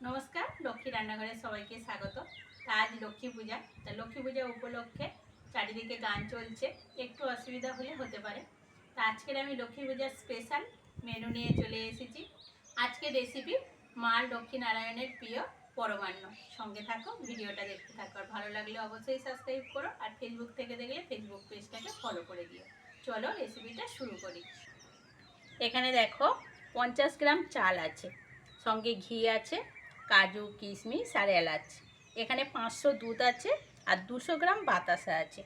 নমস্কার, লক্ষ্মী রান্নাঘরে সবাইকে স্বাগত। আজ লক্ষ্মী পূজা। তা লক্ষ্মী পূজা উপলক্ষে চারিদিকে গান চলছে। একটু অসুবিধা হলে হতে পারে। তা আজকের আমি লক্ষ্মী পূজার স্পেশাল মেনু নিয়ে চলে এসেছি। আজকের রেসিপি মা লক্ষ্মী নারায়ণের প্রিয় পরমান্ন। সঙ্গে থাকো, ভিডিওটা দেখতে থাকো। আর ভালো লাগলে অবশ্যই সাবস্ক্রাইব করো। আর ফেসবুক থেকে দেখলে ফেসবুক পেজটাকে ফলো করে দিও। চলো রেসিপিটা শুরু করি। এখানে দেখো পঞ্চাশ গ্রাম চাল আছে। সঙ্গে ঘি আছে। কাজু, কিশমিশ আর এলাচ। এখানে পাঁচশো দুধ আছে আর দুশো গ্রাম বাতাসা আছে।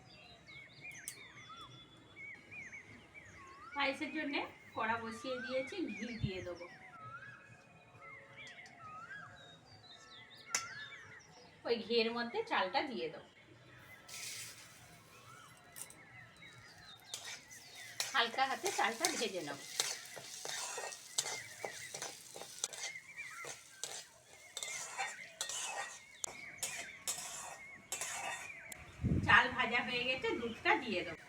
পায়েসের জন্যে কড়া বসিয়ে দিয়েছি, ঘি দিয়ে দেবো। ওই ঘিয়ের মধ্যে চালটা দিয়ে দেবো। হালকা হাতে চালটা ভেজে নেব চাল ভাজা হয়ে গেছে দুধটা দিয়ে দেবো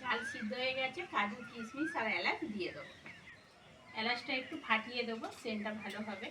চাল সিদ্ধ হয়ে গেছে, কাজু, কিশমিশ আর এলাচ দিয়ে দেবো। এলাচটা একটু ফাটিয়ে দেবো, সেন্টটা ভালো হবে।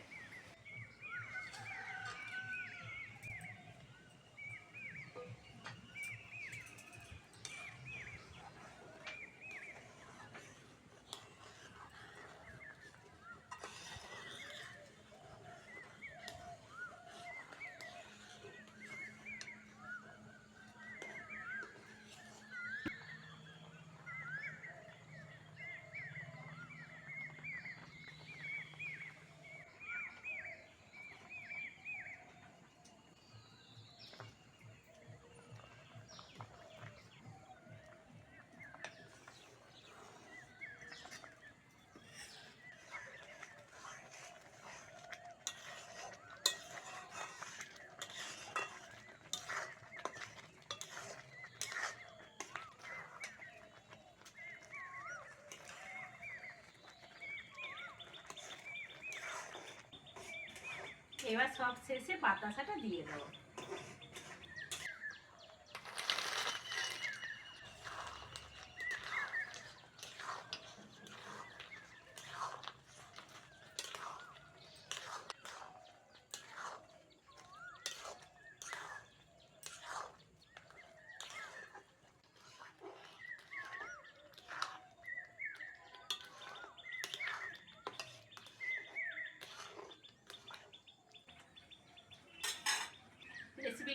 এবার সব শেষে বাতাসাটা দিয়ে দেবো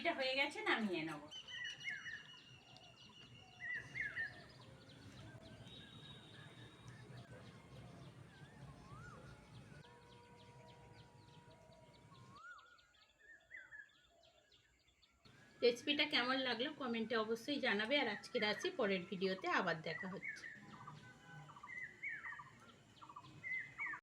রেসিপিটা হয়ে গেছে, নামিয়ে নেব। রেসিপিটা কেমন লাগল কমেন্টে অবশ্যই জানাবে, আর আজকের আছি পরের ভিডিওতে আবার দেখা হচ্ছে।